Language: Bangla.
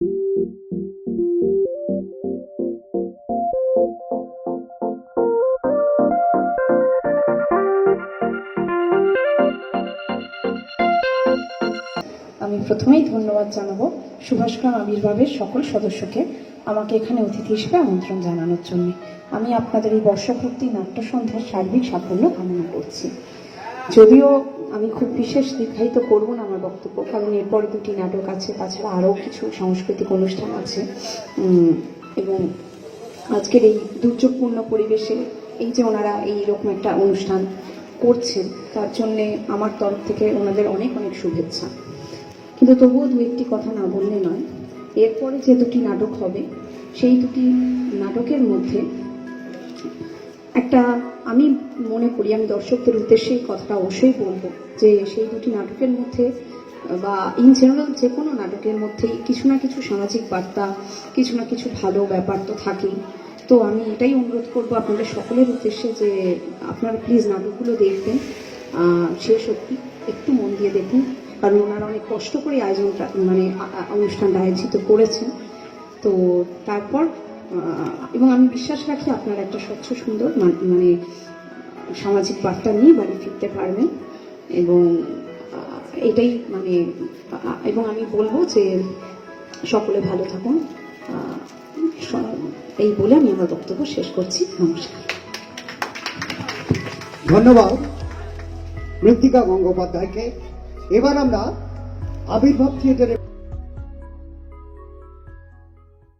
আমি প্রথমেই ধন্যবাদ জানাব সুভাষগ্রাম আবির্ভাবের সকল সদস্যকে আমাকে এখানে অতিথি হিসেবে আমন্ত্রণ জানানোর জন্য। আমি আপনাদের এই বর্ষপূর্তি নাট্য সন্ধ্যার সার্বিক সাফল্য কামনা করছি। যদিও আমি খুব বিশেষ দীর্ঘায়িত করব না আমার বক্তব্য, কারণ এরপরে দুটি নাটক আছে, তাছাড়া আরও কিছু সাংস্কৃতিক অনুষ্ঠান আছে। এবং আজকের এই দুর্যোগপূর্ণ পরিবেশে এই যে ওনারা এইরকম একটা অনুষ্ঠান করছেন, তার জন্যে আমার তরফ থেকে ওনাদের অনেক অনেক শুভেচ্ছা। কিন্তু তবুও দু একটি কথা না বললে নয়, এরপরে যে দুটি নাটক হবে, সেই দুটি নাটকের মধ্যে একটা আমি মনে করি, আমি দর্শকদের উদ্দেশ্যে এই কথাটা অবশ্যই বলব যে সেই দুটি নাটকের মধ্যে, বা ইন জেনারেল যে কোনো নাটকের মধ্যেই কিছু না কিছু সামাজিক বার্তা, কিছু না কিছু ভালো ব্যাপার তো থাকেই। তো আমি এটাই অনুরোধ করব আপনাদের সকলের উদ্দেশ্যে যে আপনারা প্লিজ নাটকগুলো দেখবেন। সে সত্যি একটু মন দিয়ে দেখুন, কারণ ওনারা অনেক কষ্ট করে আয়োজনটা মানে অনুষ্ঠানটা আয়োজিত করেছেন। তো তারপর এবং আমি বিশ্বাস রাখি আপনারা একটা স্বচ্ছ, সুন্দর, মান- সামাজিক বার্তা নিয়ে বাড়ি ফিরতে পারবেন। এবং এটাই মানে এবং আমি বলব যে সকলে ভালো থাকুন। এই বলে আমি আমার বক্তব্য শেষ করছি। নমস্কার। ধন্যবাদ মৃত্তিকা গঙ্গোপাধ্যায়কে। এবার আমরা আবির্ভাব থিয়েটারে